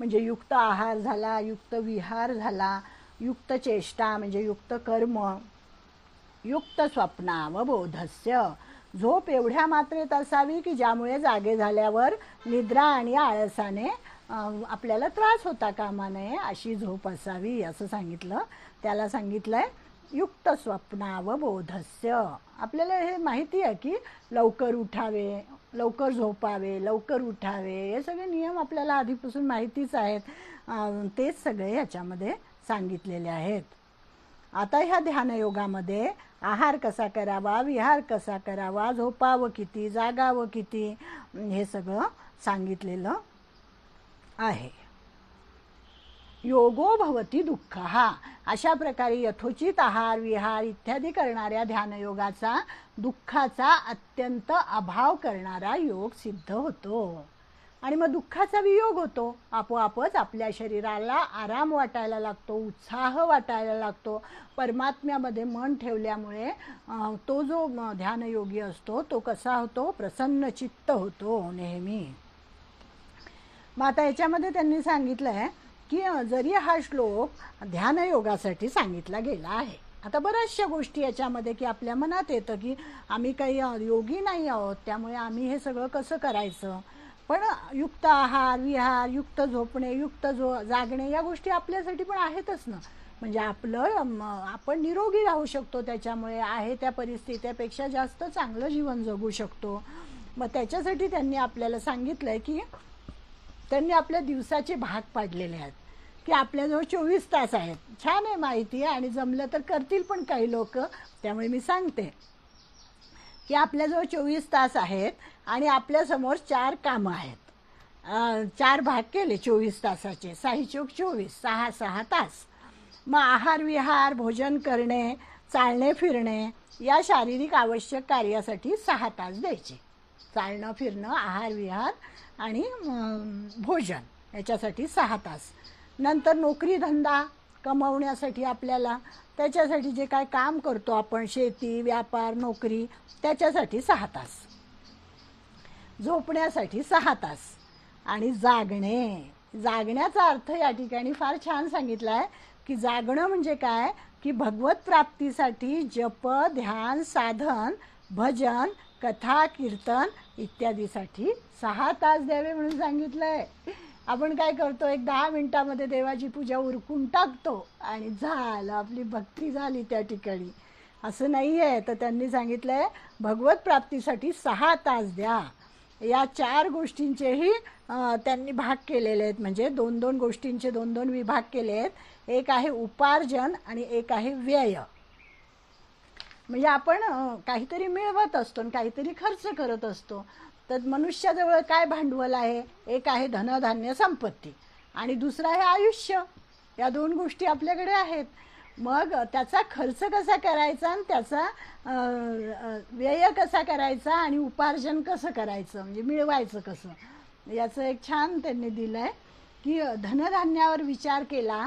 म्हणजे युक्त आहार झाला युक्त विहार झाला युक्त चेष्टा म्हणजे युक्त कर्म युक्त स्वप्नावबोधस्य झोप एवढ्या मात्रेत असावी की ज्यामुळे जागे झाल्यावर निद्रा आणि आळसाने आपल्याला त्रास होता कामा नये अशी झोप असावी असं सांगितलं. त्याला सांगितलंय युक्त स्वप्नावबोधस्य आपल्याला हे माहिती आहे की लवकर उठावे लवकर झोपावे लवकर उठावे हे सगळे नियम आपल्याला आधीपासून माहितीच आहेत. तेच सगळे ह्याच्यामध्ये सांगितलेले आहेत. आता ह्या ध्यानयोगामध्ये आहार कसा करावा विहार कसा करावा झोपावं किती जागावं किती हे सगळं सांगितलेलं आहे. योगो भवती दुःख. हा अशा प्रकारे यथोचित आहार विहार इत्यादी करणाऱ्या ध्यानयोगाचा दुःखाचा अत्यंत अभाव करणारा योग सिद्ध होतो. आणि मग दुःखाचा वियोग होतो. आपोआपच आपल्या शरीराला आराम वाटायला लागतो उत्साह वाटायला लागतो. परमात्म्यामध्ये मन ठेवल्यामुळे तो जो ध्यानयोगी असतो तो कसा होतो? प्रसन्नचित्त होतो नेहमी. मग आता याच्यामध्ये त्यांनी सांगितलं आहे की जरी हा श्लोक ध्यानयोगासाठी सांगितला गेला आहे. आता बऱ्याचशा गोष्टी याच्यामध्ये की आपल्या मनात येतं की आम्ही काही योगी नाही आहोत त्यामुळे आम्ही हे सगळं कसं करायचं? पण युक्त आहार विहार युक्त झोपणे युक्त झो जागणे या गोष्टी आपल्यासाठी पण आहेतच ना. म्हणजे आपलं आपण निरोगी राहू शकतो त्याच्यामुळे आहे त्या परिस्थितीपेक्षा जास्त चांगलं जीवन जगू शकतो. मग त्याच्यासाठी त्यांनी आपल्याला सांगितलं आहे की त्यांनी आपल्या दिवसाचे भाग पाडलेले आहेत. की आपल्याजवळ चोवीस तास आहेत. छान आहे माहिती आणि जमलं तर करतील पण काही लोक. त्यामुळे मी सांगते की आपल्याजवळ चोवीस तास आहेत आणि आपल्यासमोर चार कामं आहेत. चार भाग केले चोवीस तासाचे. साही चोक चोवीस सहा सहा तास. मग आहार विहार भोजन करणे चालणे फिरणे या शारीरिक आवश्यक कार्यासाठी सहा तास द्यायचे. चालणं फिरणं आहार विहार आणि भोजन याच्यासाठी सहा तास. नंतर नोकरी धंदा कमवण्यासाठी आपल्याला त्याच्यासाठी जे काय काम करतो आपण शेती व्यापार नोकरी त्याच्यासाठी सहा तास. झोपण्यासाठी सहा तास. आणि जागणे. जागण्याचा अर्थ या ठिकाणी फार छान सांगितला आहे की जागणं म्हणजे काय? की भगवत प्राप्तीसाठी जप ध्यान साधन भजन कथा कीर्तन इत्यादीसाठी सहा तास द्यावे म्हणून सांगितलंय. आपण काय करतो एक दहा मिनिटामध्ये देवाची पूजा उरकून टाकतो आणि झालं आपली भक्ती झाली त्या ठिकाणी. असं नाही आहे तर त्यांनी सांगितलंय भगवत प्राप्तीसाठी सहा तास द्या. या चार गोष्टींचेही त्यांनी भाग केलेले आहेत. म्हणजे दोन दोन गोष्टींचे दोन दोन विभाग केले आहेत. एक आहे उपार्जन आणि एक आहे व्यय. म्हणजे आपण काहीतरी मिळवत असतो आणि काहीतरी खर्च करत असतो. तर मनुष्याजवळ काय भांडवल आहे? एक आहे धनधान्य संपत्ती आणि दुसरं आहे आयुष्य. या दोन गोष्टी आपल्याकडे आहेत. मग त्याचा खर्च कसा करायचा आणि त्याचा व्यय कसा करायचा आणि उपार्जन कसं करायचं? म्हणजे मिळवायचं कसं? याचं एक छान त्यांनी दिलं आहे की धनधान्यावर विचार केला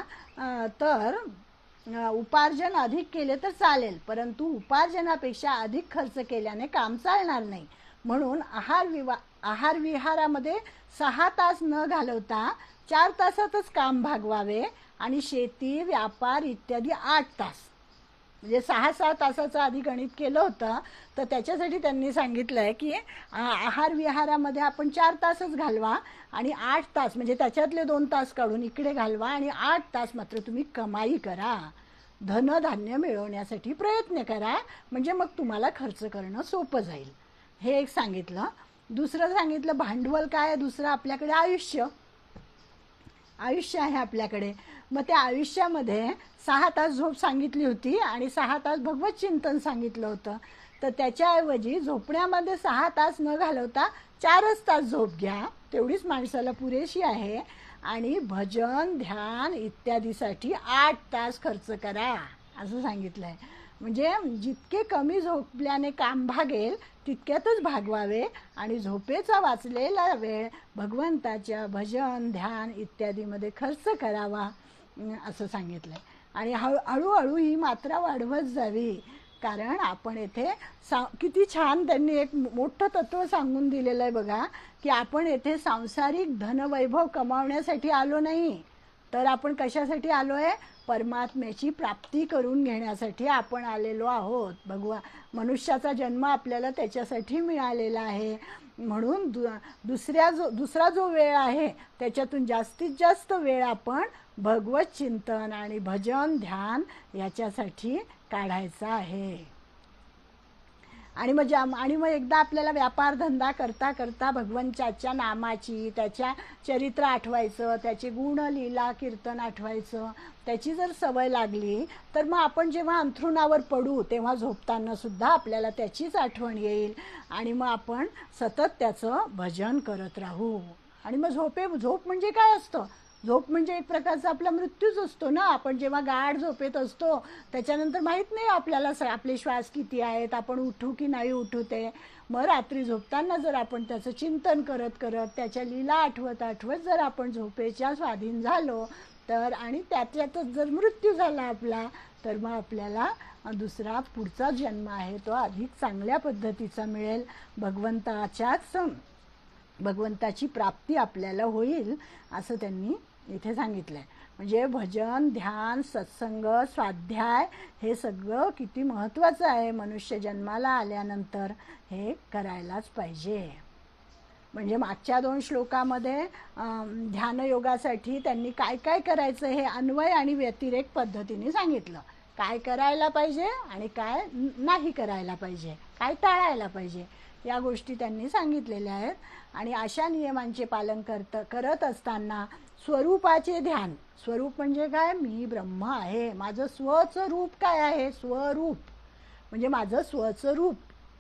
तर उपार्जन अधिक केले तर चालेल. परंतु उपार्जनापेक्षा अधिक खर्च केल्याने काम चालणार नाही. म्हणून आहार विवा आहार विहारामध्ये सहा तास न घालवता चार तासातच काम भागवावे आणि शेती व्यापार इत्यादी आठ तास. म्हणजे सहा सहा तासाचं आधी गणित केलं होतं तर त्याच्यासाठी त्यांनी सांगितलं आहे की आहार विहारामध्ये आपण चार तासच घालवा आणि आठ तास म्हणजे त्याच्यातले दोन तास काढून इकडे घालवा आणि आठ तास मात्र तुम्ही कमाई करा. धनधान्य मिळवण्यासाठी प्रयत्न करा म्हणजे मग तुम्हाला खर्च करणं सोपं जाईल. हे एक सांगितलं. दुसरं सांगितलं भांडवल काय आहे? दुसरं आपल्याकडे आयुष्य. आयुष्य आहे आपल्याकडे. मग त्या आयुष्यामध्ये सहा तास झोप सांगितली होती आणि सहा तास भगवत चिंतन सांगितलं होतं. तर त्याच्याऐवजी झोपण्यामध्ये सहा तास न घालवता चारच तास झोप घ्या. तेवढीच माणसाला पुरेशी आहे. आणि भजन ध्यान इत्यादीसाठी आठ तास खर्च करा. असं सांगितलं आहे म्हणजे जितके कमी झोपल्याने काम भागेल तितक्यातच भागवावे आणि झोपेचा वाचलेला वेळ भगवंताच्या भजन ध्यान इत्यादीमध्ये खर्च करावा असं सांगितलं आहे आणि हळू हळूहळू ही मात्रा वाढवत जावी. कारण आपण येथे सा किती छान त्यांनी एक मोठं तत्व सांगून दिलेलं आहे बघा की आपण येथे सांसारिक धनवैभव कमावण्यासाठी आलो नाही. तर आपण कशासाठी आलो आहे परमात्म्याची प्राप्ती करून घेण्यासाठी आपण आलेलो आहोत. भगवा मनुष्याचा जन्म आपल्याला त्याच्यासाठी मिळालेला आहे. म्हणून दु दुसऱ्या जो दुसरा जो वेळ आहे त्याच्यातून जास्तीत जास्त वेळ आपण भगवत चिंतन आणि भजन ध्यान याच्यासाठी काढायचा आहे. आणि मग ज्या आणि मग एकदा आपल्याला व्यापार धंदा करता करता भगवंताच्या नामाची त्याच्या चरित्र आठवायचं त्याचे गुण लीला कीर्तन आठवायचं त्याची जर सवय लागली तर मग आपण जेव्हा अंथरुणावर पडू तेव्हा झोपताना सुद्धा आपल्याला त्याचीच आठवण येईल. आणि मग आपण सतत त्याचं भजन करत राहू. आणि मग झोपे झोप म्हणजे काय असतं? झोप म्हणजे एक प्रकारचा आपला मृत्यूच असतो ना. आपण जेव्हा गाढ झोपेत असतो त्याच्यानंतर माहीत नाही आपल्याला स आपले श्वास किती आहेत आपण उठू की नाही उठू ते. मग रात्री झोपताना जर आपण त्याचं चिंतन करत करत त्याच्या लीला आठवत आठवत जर आपण झोपेच्या स्वाधीन झालो तर आणि त्यातल्यातच जर मृत्यू झाला आपला तर मग आपल्याला दुसरा पुढचा जन्म आहे. तो अधिक चांगल्या पद्धतीचा मिळेल. भगवंताच्याच भगवंताची प्राप्ती आपल्याला होईल असं त्यांनी इथे सांगितलं आहे म्हणजे भजन ध्यान सत्संग स्वाध्याय हे सगळं किती महत्त्वाचं आहे मनुष्य जन्माला आल्यानंतर हे करायलाच पाहिजे. म्हणजे मागच्या दोन श्लोकामध्ये ध्यानयोगासाठी त्यांनी काय काय करायचं हे अन्वय आणि व्यतिरेक पद्धतीने सांगितलं. काय करायला पाहिजे आणि काय नाही करायला पाहिजे. काय टाळायला पाहिजे. या गोष्टी त्यांनी सांगितलेल्या आहेत. आणि अशा नियमांचे पालन करत करत असताना स्वरूपाचे ध्यान. स्वरूप म्हणजे काय? मी ब्रह्म आहे. माझं स्वचं रूप काय आहे? स्वरूप. म्हणजे माझं स्वचं रूप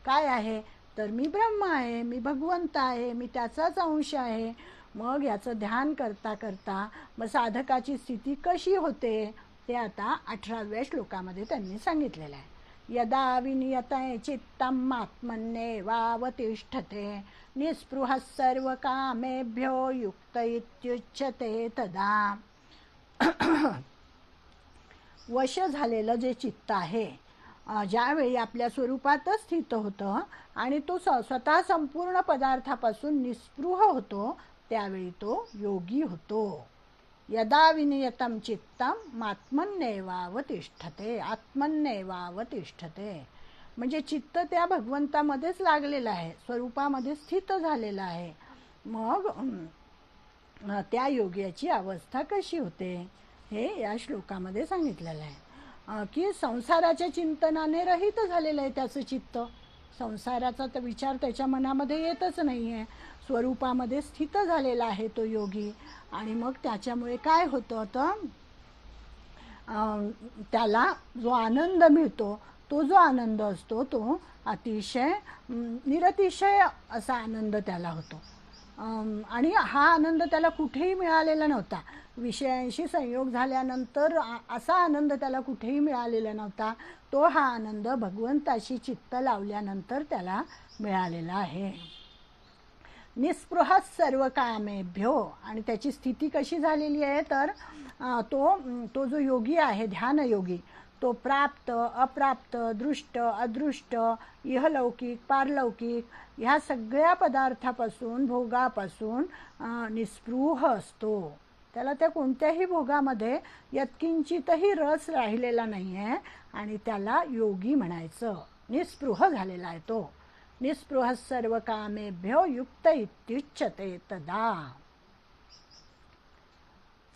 काय आहे? तर मी ब्रह्म आहे. मी भगवंत आहे. मी त्याचाच अंश आहे. मग याचं ध्यान करता करता मग साधकाची स्थिती कशी होते? ते आता अठराव्या श्लोकामध्ये त्यांनी सांगितलेलं आहे. यदा विनियतय चित्तम आत्मन्येवावतिष्ठते निःस्पृहः सर्वकामेभ्यो युक्त इत्युच्यते तदा। वश झालेलं जे चित्त आहे ज्यावेळी आपल्या स्वरूपातच स्थित होतं आणि तो स स्वतः संपूर्ण पदार्थापासून निस्पृह होतो त्यावेळी तो योगी होतो. यदा विनियतम चित्तम आत्मन्येवावतिष्ठते आत्मन्येवावतिष्ठते. म्हणजे चित्त त्या भगवंतामध्येच लागलेलं आहे स्वरूपामध्ये स्थित झालेलं आहे. मग त्या योग्याची अवस्था कशी होते हे या श्लोकामध्ये सांगितलेलं आहे. की संसाराच्या चिंतनाने रहित झालेलं आहे त्याचं चित्त. संसाराचा तर विचार त्याच्या मनामध्ये येतच नाही आहे स्वरूपामध्ये स्थित झालेला आहे तो योगी. आणि मग त्याच्यामुळे काय होतं तर त्याला जो आनंद मिळतो तो जो आनंद असतो तो अतिशय निरतिशय असा आनंद त्याला होतो. आणि हा आनंद त्याला कुठेही मिळालेला नव्हता. विषयांशी संयोग झाल्यानंतर असा आनंद त्याला कुठेही मिळालेला नव्हता. तो हा आनंद भगवंताशी चित्त लावल्यानंतर त्याला मिळालेला आहे. निस्पृह सर्व कामेभ्यो. आणि त्याची स्थिती कशी झालेली आहे तर तो तो जो योगी आहे ध्यानयोगी तो प्राप्त अप्राप्त दृष्ट अदृष्ट इहलौकिक पारलौकिक ह्या सगळ्या पदार्थापासून भोगापासून निस्पृह असतो. त्याला त्या कोणत्याही भोगामध्ये यत्किंचितही रस राहिलेला नाही आहे आणि त्याला योगी म्हणायचं. निस्पृह झालेला आहे तो. निस्पृह सर्व कामेभ्यो युक्त इत्युच्यते तदा.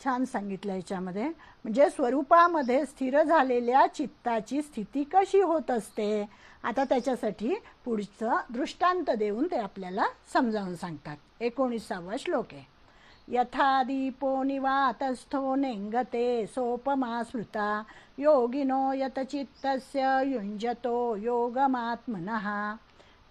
छान सांगितलं याच्यामध्ये. म्हणजे स्वरूपामध्ये स्थिर झालेल्या चित्ताची स्थिती कशी होत असते आता त्याच्यासाठी पुढचं दृष्टांत देऊन ते आपल्याला समजावून सांगतात. एकोणीसावा श्लोक आहे. यथा दीपो निवातस्थो नेंगते सोपमा स्मृता योगिनो यतचित्तस्य युंजतो योगमात्मनः।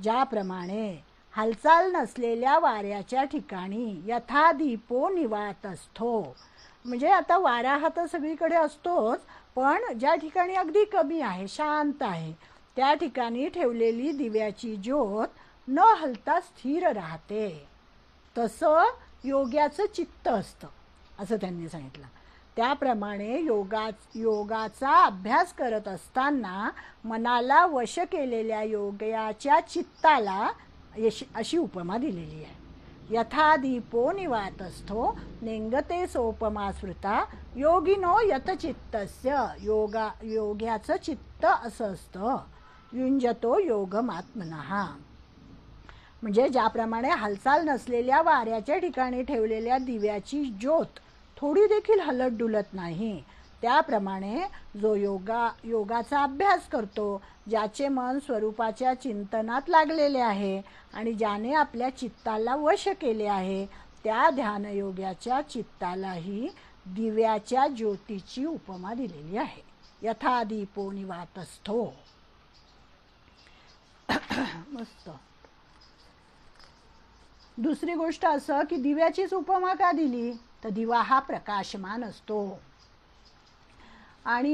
ज्याप्रमाणे हालचाल नसलेल्या वाऱ्याच्या ठिकाणी यथा दीपो निवात असतो. म्हणजे आता वारा हा तर सगळीकडे असतोच पण ज्या ठिकाणी अगदी कमी आहे शांत आहे त्या ठिकाणी ठेवलेली दिव्याची ज्योत न हलता स्थिर राहते. तसं योग्याचं चित्त असतं असं त्यांनी सांगितलं. त्याप्रमाणे योगा योगाचा अभ्यास करत असताना मनाला वश केलेल्या योगाच्या चित्ताला यश अशी उपमा दिलेली आहे. यथा दीपो निवातस्थो नेंगते सोपमा स्मृता योगिनो यतचित्तस्य योगा योग्याचं चित्त असं असतं. युंजतो योगमात्मनहा म्हणजे ज्याप्रमाणे हालचाल नसलेल्या वाऱ्याच्या ठिकाणी ठेवलेल्या दिव्याची ज्योत थोडी देखील हलत डुलत नाही. त्याप्रमाणे जो योगा योगाचा अभ्यास करतो ज्याचे मन स्वरूपाच्या चिंतनात लागलेले आहे आणि ज्याने आपल्या चित्ताला वश केले आहे त्या ध्यानयोगाच्या चित्तालाही दिव्याच्या ज्योतीची उपमा दिलेली आहे. यथा दीपो निवातस्थो. मस्त. दुसरी गोष्ट असं की दिव्याचीच उपमा का दिली? तर दिवा हा प्रकाशमान असतो. आणि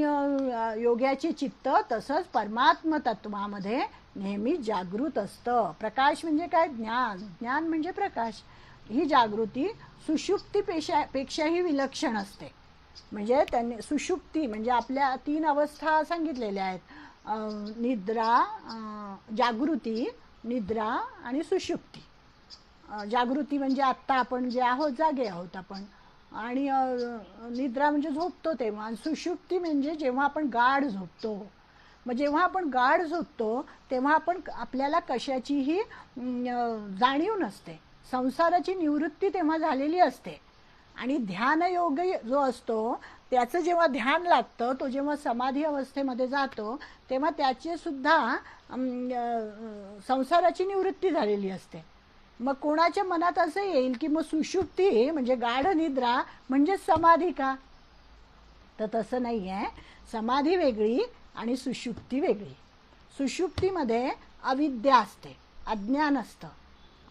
योग्याचे चित्त तसंच परमात्म तत्वामध्ये नेहमी जागृत असतं. प्रकाश म्हणजे काय? ज्ञान. ज्ञान म्हणजे प्रकाश. ही जागृती सुषुप्तीपेक्षा पेक्षाही विलक्षण असते. म्हणजे त्यांनी सुषुप्ती म्हणजे आपल्या तीन अवस्था सांगितलेल्या आहेत. निद्रा जागृती निद्रा आणि सुषुप्ती. जागृती म्हणजे आत्ता आपण जे आहोत जागे आहोत आपण. आणि निद्रा म्हणजे झोपतो तेव्हा. आणि सुषुप्ती म्हणजे जेव्हा आपण गाढ झोपतो. मग जेव्हा आपण गाढ झोपतो तेव्हा आपण आपल्याला कशाचीही जाणीव नसते. संसाराची निवृत्ती तेव्हा झालेली असते. आणि ध्यानयोग जो असतो त्याचं जेव्हा ध्यान लागतं तो जेव्हा समाधी अवस्थेमध्ये जातो तेव्हा त्याची सुद्धा संसाराची निवृत्ती झालेली असते. मग कोणाच्या मनात असं येईल की मग सुषुप्ती म्हणजे गाढ निद्रा म्हणजे समाधी का? तर तसं नाही आहे समाधी वेगळी आणि सुषुप्ती वेगळी. सुषुप्तीमध्ये अविद्या असते अज्ञान असतं.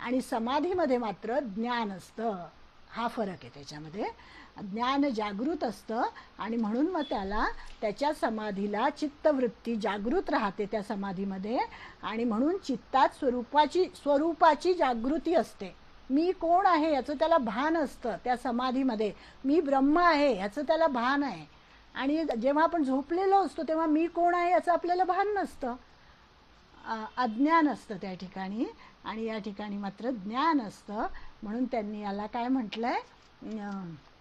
आणि समाधीमध्ये मात्र ज्ञान असतं. हा फरक आहे त्याच्यामध्ये. ज्ञान जागृत असतं आणि म्हणून मग त्याला त्याच्या समाधीला चित्तवृत्ती जागृत राहते त्या समाधीमध्ये. आणि म्हणून चित्तात स्वरूपाची स्वरूपाची जागृती असते. मी कोण आहे याचं त्याला भान असतं त्या समाधीमध्ये. मी ब्रह्म आहे याचं त्याला भान आहे. आणि जेव्हा आपण झोपलेलो असतो तेव्हा मी कोण आहे याचं आपल्याला भान नसतं. अज्ञान असतं त्या ठिकाणी. आणि या ठिकाणी मात्र ज्ञान असतं. म्हणून त्यांनी याला काय म्हटलंय? आहे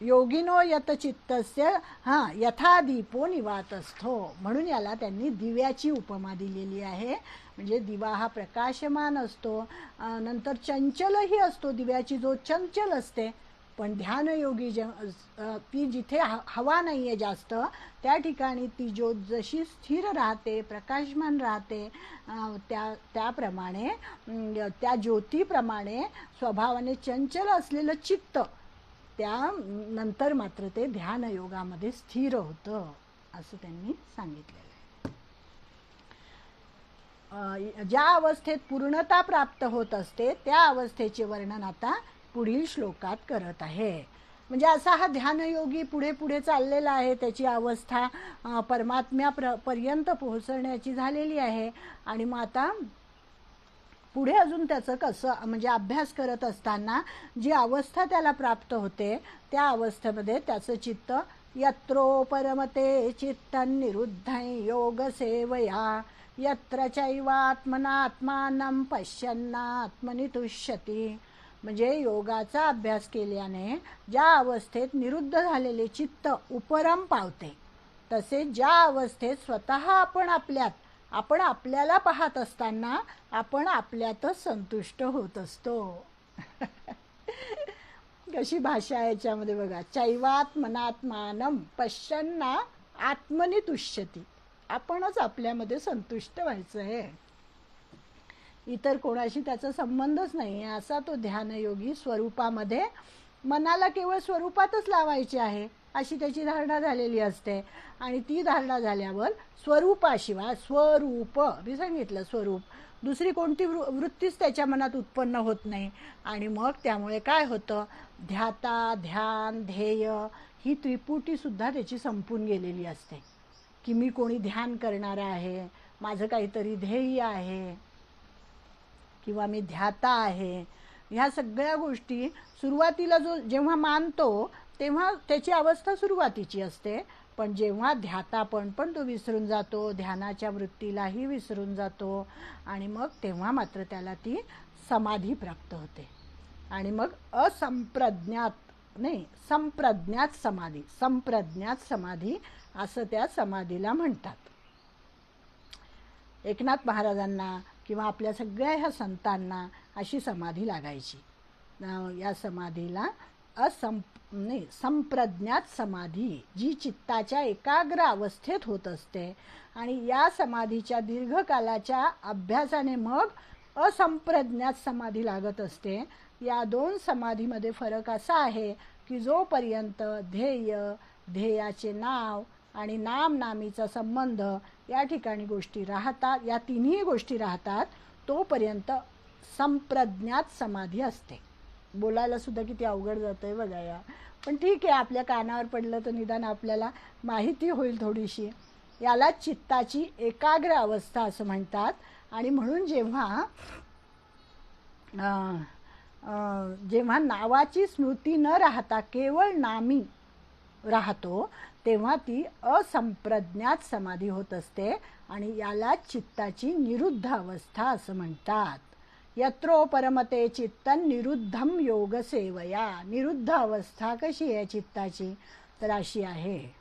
योगिनो यत चित्तस्य हां यथा दीपो निवातस्थो. म्हणून याला त्यांनी दिव्याची उपमा दिलेली आहे. म्हणजे दिवा हा प्रकाशमान असतो. नंतर चंचलही असतो. दिव्याची जो चंचल असते पण ध्यानयोगी ज ती जिथे ह- हवा नाही आहे जास्त त्या ठिकाणी ती ज्योत जशी स्थिर राहते प्रकाशमान राहते त्या त्याप्रमाणे त्या ज्योतीप्रमाणे स्वभावाने चंचल असलेलं चित्त त्या नंतर मात्र ते ध्यानयोगामध्ये स्थिर होतं असं त्यांनी सांगितलेलं आहे. ज्या अवस्थेत पूर्णता प्राप्त होत असते त्या अवस्थेचे वर्णन आता पुढील श्लोकात करत आहे. म्हणजे असा हा ध्यानयोगी पुढे पुढे चाललेला आहे. त्याची अवस्था परमात्म्या प्र पर्यंत पोहोचण्याची झालेली आहे. आणि मग आता पुढे अजून त्याचं कसं म्हणजे अभ्यास करत असताना जी अवस्था त्याला प्राप्त होते त्या अवस्थेमध्ये त्याचं चित्त यत्रो परमते चित्तन निरुद्ध योग सेवया यत्र चैवात्मनात्मानं पश्यन्नात्मनि तुष्यती. म्हणजे योगाचा अभ्यास केल्याने ज्या अवस्थेत निरुद्ध झालेले चित्त उपरम पावते तसेच ज्या अवस्थेत स्वतः आपण आपल्यात आपण आपल्याला पाहत असताना आपण आपल्यातच संतुष्ट होत असतो. कशी भाषा आहे याच्यामध्ये बघा चैवात्मनात्मानम पश्यन्ना आत्मनी तुष्यती आपणच आपल्यामध्ये संतुष्ट व्हायचं आहे. इतर कोणाशी त्याचा संबंधच नाही आहे. असा तो ध्यानयोगी स्वरूपामध्ये मनाला केवळ स्वरूपातच लावायचे आहे अशी त्याची धारणा झालेली असते. आणि ती धारणा झाल्यावर स्वरूपाशिवाय स्वरूप मी सांगितलं स्वरूप दुसरी कोणती वृ वृत्तीच त्याच्या मनात उत्पन्न होत नाही. आणि मग त्यामुळे काय होतं? ध्याता ध्यान ध्येय ही त्रिपुटीसुद्धा त्याची संपून गेलेली असते. की मी कोणी ध्यान करणार आहे माझं काहीतरी ध्येय आहे किंवा मी ध्याता आहे ह्या सगळ्या गोष्टी सुरुवातीला जो जेव्हा मानतो तेव्हा त्याची अवस्था सुरुवातीची असते. पण जेव्हा ध्यातापण पण तो विसरून जातो ध्यानाच्या वृत्तीलाही विसरून जातो आणि मग तेव्हा मात्र त्याला ती समाधी प्राप्त होते. आणि मग असंप्रज्ञात नाही संप्रज्ञात समाधी संप्रज्ञात समाधी असं त्या समाधीला म्हणतात. एकनाथ महाराजांना किंवा आपल्या सगळ्या ह्या संतांना अशी समाधी लागायची. या समाधीला असं नाही संप्रज्ञात समाधी जी चित्ताच्या एकाग्र अवस्थेत होत असते. आणि या समाधीच्या दीर्घकालाच्या अभ्यासाने मग असंप्रज्ञात समाधी लागत असते. या दोन समाधीमध्ये फरक असा आहे की जोपर्यंत ध्येय ध्येयाचे नाव आणि नाम नामीचा संबंध या ठिकाणी गोष्टी राहतात या तिन्ही गोष्टी राहतात तोपर्यंत संप्रज्ञात समाधी असते. बोलायला सुद्धा किती अवघड जातं आहे बघा या. पण ठीक आहे आपल्या कानावर पडलं तर निदान आपल्याला माहिती होईल थोडीशी. याला चित्ताची एकाग्र अवस्था असं म्हणतात. आणि म्हणून जेव्हा जेव्हा नावाची स्मृती न राहता केवळ नामी राहतो तेव्हा ती असंप्रज्ञात समाधी होत असते आणि याला चित्ताची निरुद्ध अवस्था असं म्हणतात. यत्रो परमते चित्तन निरुद्धम योग सेवया निरुद्ध अवस्था कशी आहे चित्ताची? तर अशी आहे.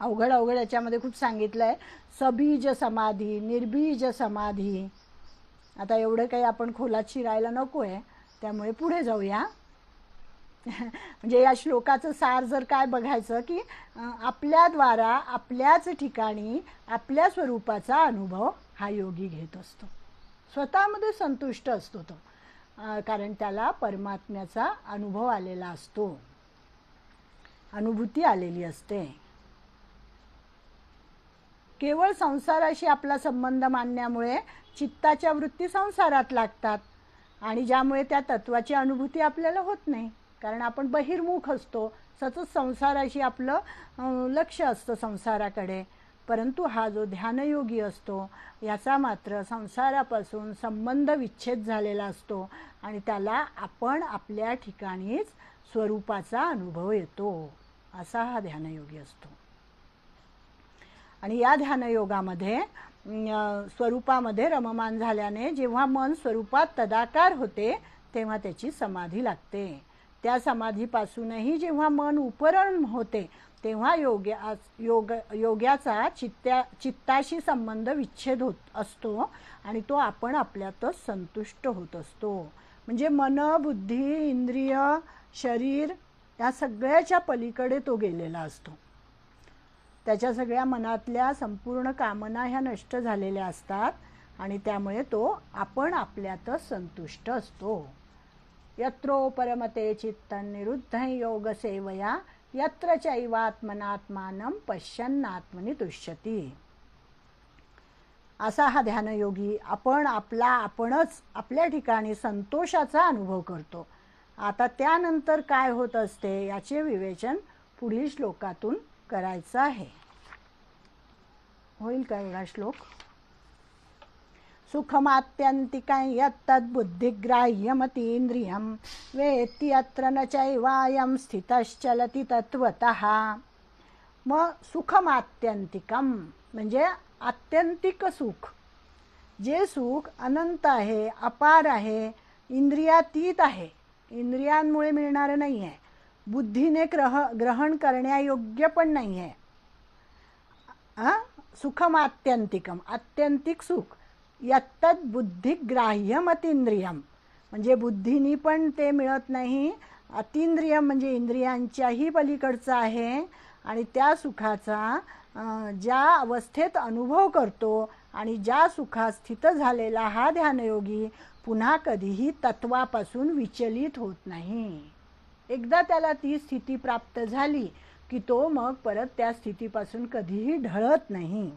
अवघड अवघड याच्यामध्ये खूप सांगितलं आहे सबीज समाधी निर्बीज समाधी. आता एवढं काही आपण खोलात शिरायला नको आहे त्यामुळे पुढे जाऊया. म्हणजे या श्लोकाचं सार जर काय बघायचं की आपल्याद्वारा आपल्याच ठिकाणी आपल्या स्वरूपाचा अनुभव हा योगी घेत असतो. स्वतःमध्ये संतुष्ट असतो तो. कारण त्याला परमात्म्याचा अनुभव आलेला असतो. अनुभूती आलेली असते. केवळ संसाराशी आपला संबंध मानण्यामुळे चित्ताच्या वृत्ती संसारात लागतात आणि ज्यामुळे त्या तत्वाची अनुभूती आपल्याला होत नाही. कारण आपण बहिर्मुख असतो. सतत संसाराशी आपलं लक्ष असतं संसाराकडे. परंतु हा जो ध्यानयोगी असतो याचा मात्र संसारापासून संबंध विच्छेद झालेला असतो आणि त्याला आपण आपल्या ठिकाणीच स्वरूपाचा अनुभव येतो. असा हा ध्यानयोगी असतो. आणि या ध्यानयोगामध्ये स्वरूपामध्ये रममान झाल्याने जेव्हा मन स्वरूपात तदाकार होते तेव्हा त्याची समाधी लागते. त्या समाधीपासूनही जेव्हा मन उपरण होते तेव्हा योग्या योग योग्याचा चित्त्या चित्ताशी संबंध विच्छेद होत असतो आणि तो आपण आपल्यातच संतुष्ट होत असतो. म्हणजे मन बुद्धी इंद्रिय शरीर या सगळ्याच्या पलीकडे तो गेलेला असतो. त्याच्या सगळ्या मनातल्या संपूर्ण कामना ह्या नष्ट झालेल्या असतात आणि त्यामुळे तो आपण आपल्यातच संतुष्ट असतो. यत्रो परमते चित्तन निरुद्ध योग यत्र चैवात्मनात्मानं पश्यन्नात्मनी तुष्यती. असा हा ध्यानयोगी आपण आपला आपणच आपल्या ठिकाणी संतोषाचा अनुभव करतो. आता त्यानंतर काय होत असते याचे विवेचन पुढील श्लोकातून करायचं आहे. होईल का एवढा श्लोक? सुखमात्यन्तिकं यत्तद्बुद्धिग्राह्यमतीन्द्रियं वेत्ति अत्र न चैवायं स्थितश्चलति तत्त्वतः। मग सुखमात्यंतिकम म्हणजे आत्यंतिक सुख। जे सुख अनंत आहे अपार आहे इंद्रियातीत आहे इंद्रियांमुळे मिळणारं नाही आहे बुद्धीने ग्रह ग्रहण करण्यायोग्य पण नाही आहे आ? सुखमात्यंतिकम आत्यंतिक सुख। यत्तद बुद्धिग्राह्यम अतिंद्रियम म्हणजे बुद्धीनी पण ते मिळत नाही अतिंद्रियम म्हणजे इंद्रियांच्याही पलीकडचं आहे आणि त्या सुखाचा ज्या अवस्थेत अनुभव करतो आणि ज्या सुखात स्थित झालेला हा ध्यानयोगी पुन्हा कधीही तत्वापासून विचलित होत नाही. एकदा त्याला ती स्थिती प्राप्त झाली की तो मग परत त्या स्थितीपासून कधीही ढळत नाही.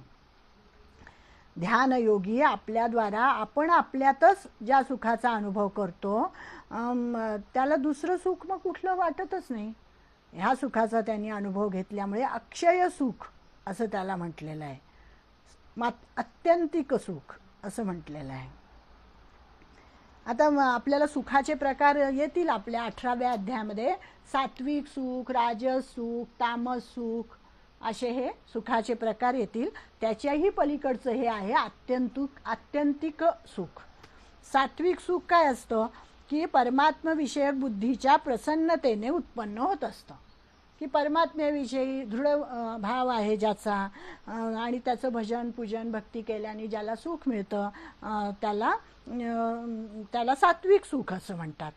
ध्यानयोगी आपल्याद्वारा आपण आपल्यातच ज्या सुखाचा अनुभव करतो त्याला दुसरं सुख मग कुठलं वाटतच नाही. ह्या सुखाचा त्यांनी अनुभव घेतल्यामुळे अक्षय सुख असं त्याला म्हटलेलं आहे. मात अत्यंतिक सुख असं म्हटलेलं आहे. आता आपल्याला सुखाचे प्रकार येतील आपल्या अठराव्या अध्यायामध्ये. सात्विक सुख राजस सुख तामस सुख असे हे सुखाचे प्रकार येतील. त्याच्याही पलीकडचं हे आहे आत्यंतिक आत्यंतिक सुख. सात्विक सुख काय असतं? की परमात्मविषयक बुद्धीच्या प्रसन्नतेने उत्पन्न होत असतं. की परमात्म्याविषयी दृढ भाव आहे ज्याचा आणि त्याचं भजन पूजन भक्ती केल्याने ज्याला सुख मिळतं त्याला त्याला सात्विक सुख असं म्हणतात.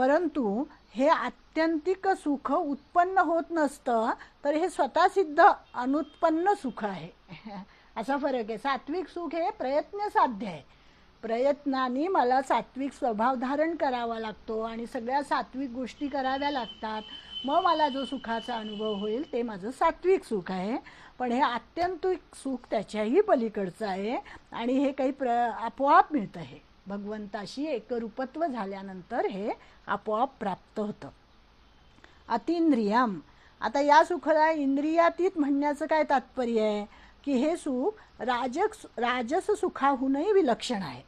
परंतु हे आत्यंतिक सुख उत्पन्न होत नसतं तर हे स्वतः सिद्ध अनुत्पन्न सुख आहे. असा फरक आहे. सात्विक सुख हे प्रयत्न साध्य आहे. प्रयत्नाने मला सात्विक स्वभाव धारण करावा लागतो आणि सगळ्या सात्विक गोष्टी कराव्या लागतात. मग मला जो सुखाचा अनुभव होईल ते माझं सात्विक सुख आहे. पण हे आत्यंतिक सुख त्याच्याही पलीकडचं आहे आणि हे काही प्र आपोआप मिळतं हे. भगवंताशी एकरूपत्व झाल्यानंतर हे आपोआप प्राप्त होतं. अतिंद्रियम. आता या सुखाला इंद्रियातीत म्हणण्याचं काय तात्पर्य आहे? की हे सुख राजक राजस सुखाहूनही विलक्षण आहे.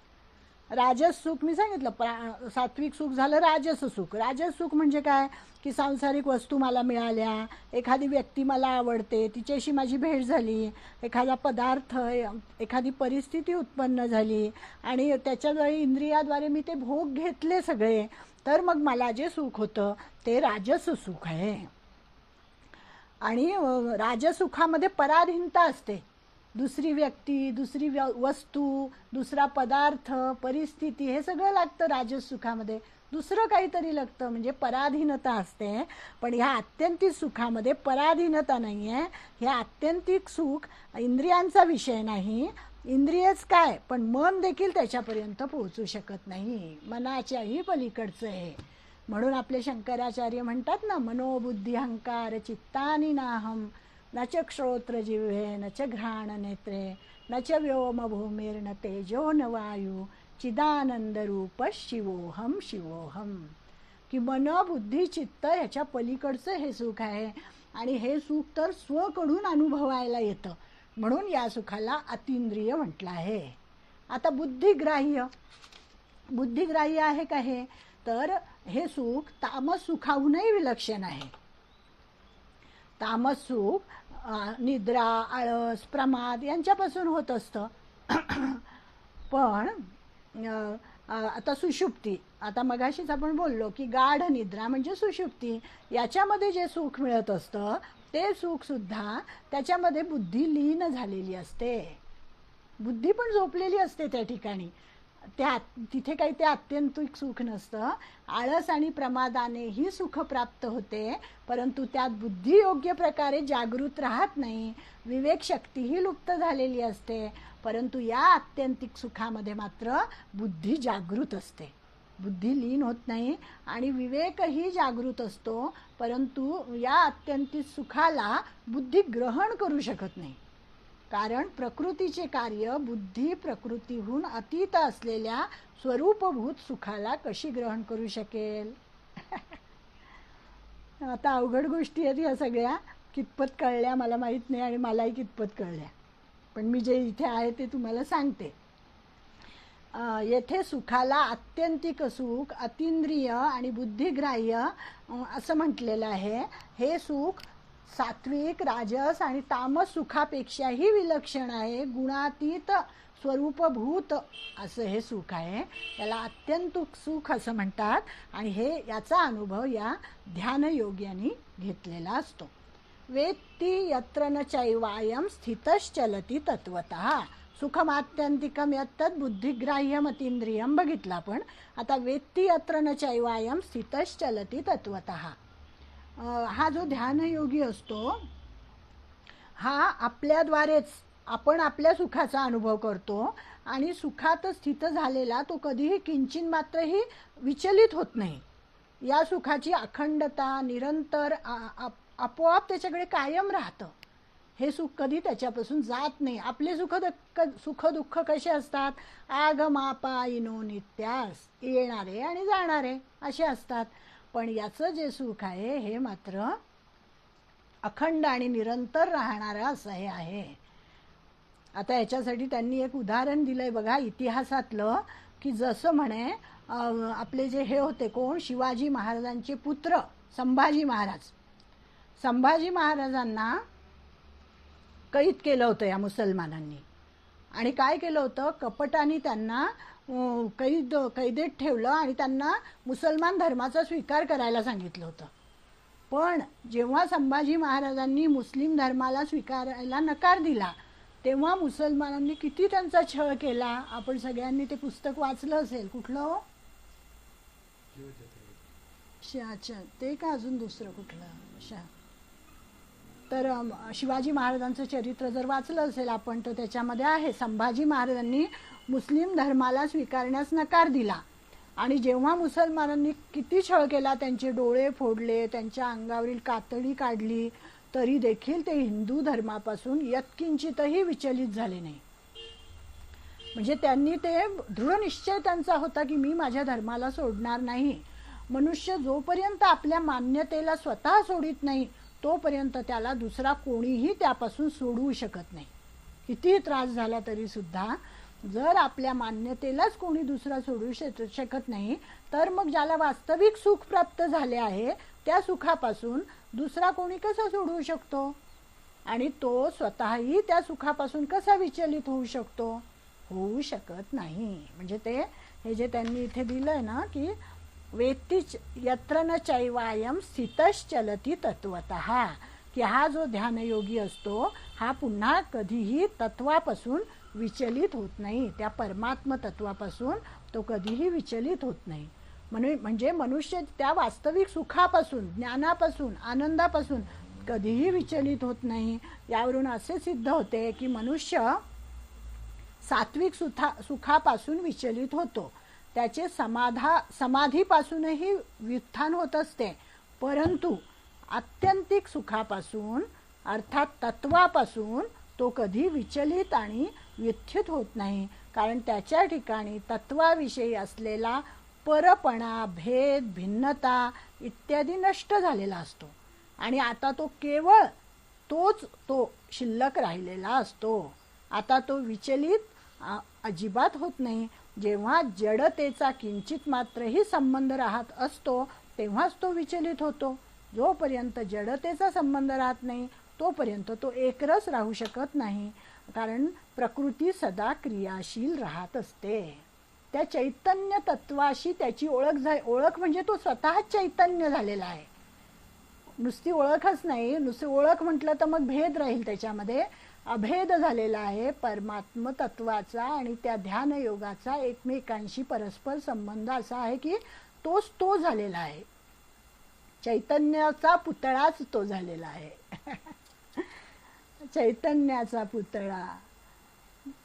राजस सुख मी सांगितलं प्रा सात्विक सुख झालं राजस सुख. राजस सुख म्हणजे काय? की सांसारिक वस्तू मला मिळाल्या एखादी व्यक्ती मला आवडते तिच्याशी माझी भेट झाली एखादा पदार्थ एखादी परिस्थिती उत्पन्न झाली आणि त्याच्याद्वारे इंद्रियाद्वारे मी ते भोग घेतले सगळे. तर मग मला जे सुख होतं ते राजस सुख आहे. आणि राजसुखामध्ये पराधीनता असते. दुसरी व्यक्ती दुसरी व्य वस्तू दुसरा पदार्थ परिस्थिती हे सगळं लागतं राजसुखामध्ये. दुसरं काहीतरी लागतं म्हणजे पराधीनता असते. पण ह्या आत्यंतिक सुखामध्ये पराधीनता नाही आहे हे आत्यंतिक सुख इंद्रियांचा विषय नाही. इंद्रियच काय? पण मन देखील त्याच्यापर्यंत पोहोचू शकत नाही. मनाच्याही पलीकडचं आहे. म्हणून आपले शंकराचार्य म्हणतात ना मनोबुद्धी अहंकार चित्तानी नाहम न च श्रोत्र जिव्हे न च घ्राण नेत्रे न च व्योम न तेजो न वायू चिदानंद रूप शिवोहम शिवोहम की मन बुद्धी चित्त ह्याच्या पलीकडचं हे सुख आहे. आणि हे सुख तर स्वकडून अनुभवायला येतं. म्हणून या सुखाला अतिंद्रिय म्हटलं आहे. आता बुद्धिग्राह्य. बुद्धिग्राह्य आहे का हे? तर हे सुख तामस सुखाहूनही विलक्षण आहे. तामस सुख निद्रा आळस प्रमाद यांच्यापासून होत असतं. पण आता सुषुप्ती. आता मगाशीच आपण बोललो की गाढ निद्रा म्हणजे सुषुप्ती. याच्यामध्ये जे सुख मिळत असतं ते सुखसुद्धा त्याच्यामध्ये बुद्धी लीन झालेली असते. बुद्धी पण झोपलेली असते त्या ठिकाणी. त्या तिथे काही ते आत्यंतिक सुख नसतं. आळस आणि प्रमादानेही सुख प्राप्त होते परंतु त्यात बुद्धी योग्य प्रकारे जागृत राहत नाही. विवेक शक्तीही लुप्त झालेली असते परंतु या आत्यंतिक सुखामध्ये मात्र बुद्धी जागृत असते. बुद्धी लीन होत नाही आणि विवेकही जागृत असतो परंतु या अत्यंतिक सुखाला बुद्धी ग्रहण करू शकत नाही. कारण प्रकृतीचे कार्य बुद्धी प्रकृतीहून अतीत असलेल्या स्वरूपभूत सुखाला कशी ग्रहण करू शकेल? आता अवघड गोष्टी आहेत ह्या सगळ्या. कितपत कळल्या मला माहीत नाही आणि मलाही कितपत कळल्या. पण मी जे इथे आहे ते तुम्हाला सांगते. येथे सुखाला आत्यंतिक सुख अतिंद्रिय आणि बुद्धिग्राह्य असं म्हटलेलं आहे. हे सुख सात्विक राजस आणि तामस सुखापेक्षाही विलक्षण आहे. गुणातीत स्वरूपभूत असं हे सुख आहे. याला अत्यंत सुख असं म्हणतात आणि हे याचा अनुभव या ध्यानयोग्यानी घेतलेला असतो. वेत्ती यत्र न चैवायम स्थितश्चलती तत्वत सुखमात्यंतिकम यत्तत बुद्धिग्राह्यमतींद्रियम बघितलं आपण. आता वेत्ती अत्र न चैवायम स्थितश्चलती तत्वत हा जो ध्यानयोगी असतो हा आपल्याद्वारेच आपण आपल्या सुखाचा अनुभव करतो आणि सुखात स्थित झालेला तो कधीही किंचिन मात्रही विचलित होत नाही. या सुखाची अखंडता निरंतर आप- आपोआप त्याच्याकडे कायम राहतं. हे सुख कधी त्याच्यापासून जात नाही. आपले सुख दुःख सुख दुःख कसे असतात? आगमापायिनो नित्यास येणारे आणि जाणारे असे असतात. पण याचं जे सुख आहे हे मात्र अखंड आणि निरंतर राहणारं असं हे आहे. आता याच्यासाठी त्यांनी एक उदाहरण दिलंय बघा इतिहासातलं की जसं म्हणे आपले जे हे होते कोण? शिवाजी महाराजांचे पुत्र संभाजी महाराज. संभाजी महाराजांना कैद केलं होतं या मुसलमानांनी. आणि काय केलं होतं? कपटाने त्यांना कैद कैदेत ठेवलं आणि त्यांना मुसलमान धर्माचा स्वीकार करायला सांगितलं होतं. पण जेव्हा संभाजी महाराजांनी मुस्लिम धर्माला स्वीकारायला नकार दिला तेव्हा मुसलमानांनी किती त्यांचा छळ केला? आपण सगळ्यांनी ते पुस्तक वाचलं असेल. कुठलं हो? अच्छा ते का अजून दुसरं कुठलं? शा तर शिवाजी महाराजांचं चरित्र जर वाचलं असेल आपण तर त्याच्यामध्ये आहे संभाजी महाराजांनी मुस्लिम धर्माला स्वीकारण्यास नकार दिला. आणि जेव्हा मुसलमानांनी किती छळ केला त्यांचे डोळे फोडले त्यांच्या अंगावरील कातडी काढली तरी देखील ते हिंदू धर्मापासून यत्किंचितही विचलित झाले नाही. म्हणजे त्यांनी ते दृढ निश्चय त्यांचा होता की मी माझ्या धर्माला सोडणार नाही. मनुष्य जोपर्यंत आपल्या मान्यतेला स्वतः सोडित नाही तोपर्यंत त्याला दुसरा कोणीही त्यापासून सोडवू शकत नाही. कितीही त्रास झाला तरी सुद्धा जर आपल्या मान्यतेलाच कोणी दुसरा सोडू शक- शकत नाही तर मग ज्याला वास्तविक सुख प्राप्त झाले आहे त्या सुखापासून दुसरा कोणी कसा सोडवू शकतो? आणि तो स्वतःही त्या सुखापासून कसा विचलित होऊ शकतो? होऊ शकत नाही. म्हणजे ते हे जे त्यांनी इथे दिलंय ना की वेत्तीच यत्र न चैवायम स्थितश्चलती तत्वत की हा जो ध्यानयोगी असतो हा पुन्हा कधीही तत्वापासून विचलित होत नाही. त्या परमात्म तत्वापासून तो कधीही विचलित होत नाही. म्हणून म्हणजे मनुष्य त्या वास्तविक सुखापासून ज्ञानापासून आनंदापासून कधीही विचलित होत नाही. यावरून असे सिद्ध होते की मनुष्य सात्विक सुथा सुखापासून विचलित होतो. त्याचे समाधा समाधीपासूनही व्युत्थान होत असते. परंतु आत्यंतिक सुखापासून अर्थात तत्वापासून तो कधी विचलित आणि व्यथित होत नाही. कारण त्याच्या ठिकाणी तत्वाविषयी असलेला परपणा भेद भिन्नता इत्यादी नष्ट झालेला असतो. आणि आता तो केवळ तोच तो शिल्लक राहिलेला असतो. आता तो विचलित अजिबात होत नाही. जेव्हा जडतेचा किंचित मात्रही संबंध राहत असतो तेव्हाच तो विचलित होतो. जोपर्यंत जडतेचा संबंध राहत नाही तोपर्यंत तो एकरस राहू शकत नाही कारण प्रकृती सदा क्रियाशील राहत असते. त्या चैतन्य तत्वाशी त्याची ओळख झा ओळख म्हणजे तो स्वतः चैतन्य झालेला आहे. नुसती ओळखच नाही नुसती ओळख म्हटलं तर मग भेद राहील त्याच्यामध्ये. अभेद झालेला आहे परमात्म तत्वाचा आणि त्या ध्यान योगाचा एकमेकांशी परस्पर संबंध असा आहे की तोच तो झालेला आहे. चैतन्याचा पुतळाच तो झालेला आहे. चैतन्याचा पुतळा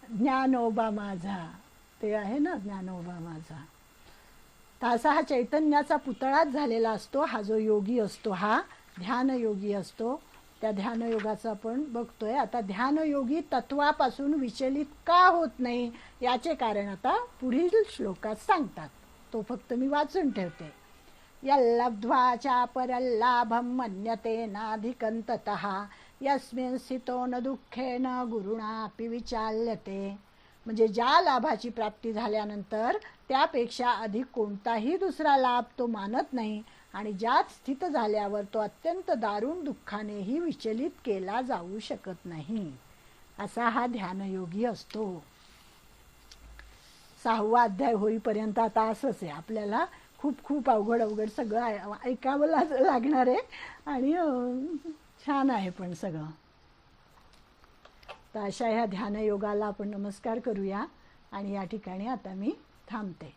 ज्ञानोबा माझा ते आहे ना ज्ञानोबा माझा. तर असा हा चैतन्याचा पुतळाच झालेला असतो हा जो योगी असतो हा ध्यानयोगी असतो. त्या ध्यानयोगाचं आपण बघतोय. आता ध्यानयोगी तत्वापासून विचलित का होत नाही? याचे कारण आता पुढील श्लोकात सांगतात. तो फक्त मी वाचून ठेवते. यल्लब्ध्वाच्या चापरल्लाभं मन्यते नाधिकंतत ततः यस्मिन् स्थितो न दुःखेन गुरुणापि विचाल्यते. म्हणजे ज्या लाभाची प्राप्ती झाल्यानंतर त्यापेक्षा अधिक कोणताही दुसरा लाभ तो मानत नाही. आणि ज्यात स्थित झाल्यावर तो अत्यंत दारुण दुःखानेही विचलित केला जाऊ शकत नाही. असा हा ध्यानयोगी असतो. सहावा अध्याय होईपर्यंत आता असंच आहे. आपल्याला खूप खूप अवघड अवघड सगळं ऐकावं लाग लागणार आहे. आणि छान आहे पण सगळं. तर अशा ह्या ध्यानयोगाला आपण नमस्कार करूया. आणि या ठिकाणी आता मी थांबते.